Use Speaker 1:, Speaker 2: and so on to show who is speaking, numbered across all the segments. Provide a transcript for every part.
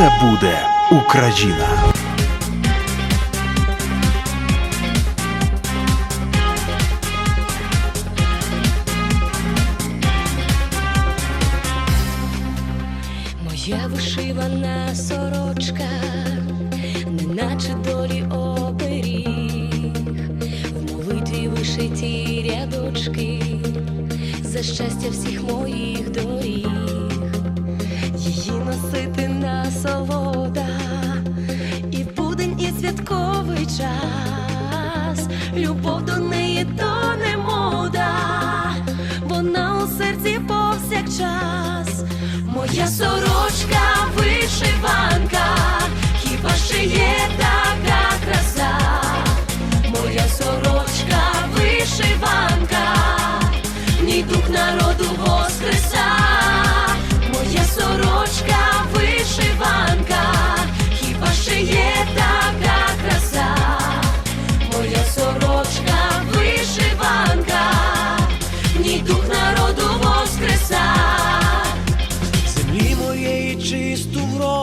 Speaker 1: Все буде Україна.
Speaker 2: Моя вишивана сорочка, неначе долі оберіг, в молитві вишиті рядочки, за щастя всіх моїх доріг, любов до неї то не мода, вона у серці повсякчас. Моя сорочка вишиванка, хіба ще є tu bro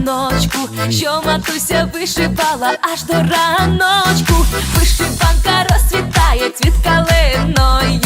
Speaker 2: вишиваночку, що матуся вишивала аж до раночку. Вишиванка розцвітає цвіт калиною,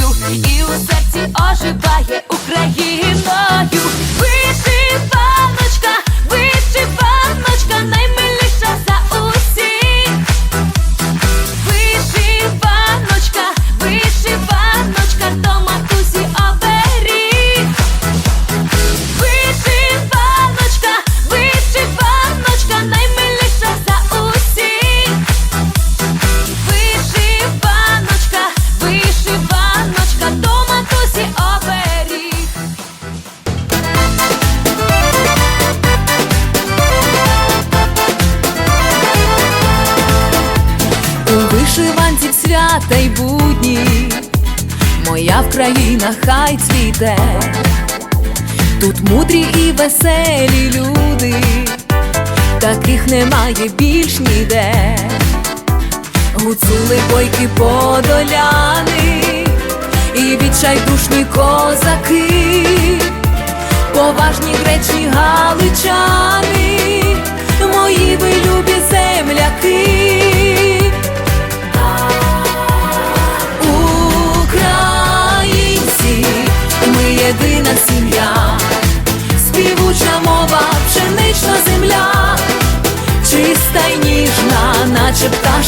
Speaker 2: будні, моя Вкраїна хай цвіте. Тут мудрі і веселі люди, таких немає більш ніде. Гуцули бойки подоляни, і відчайдушні козаки, поважні гречні галичани, мої ви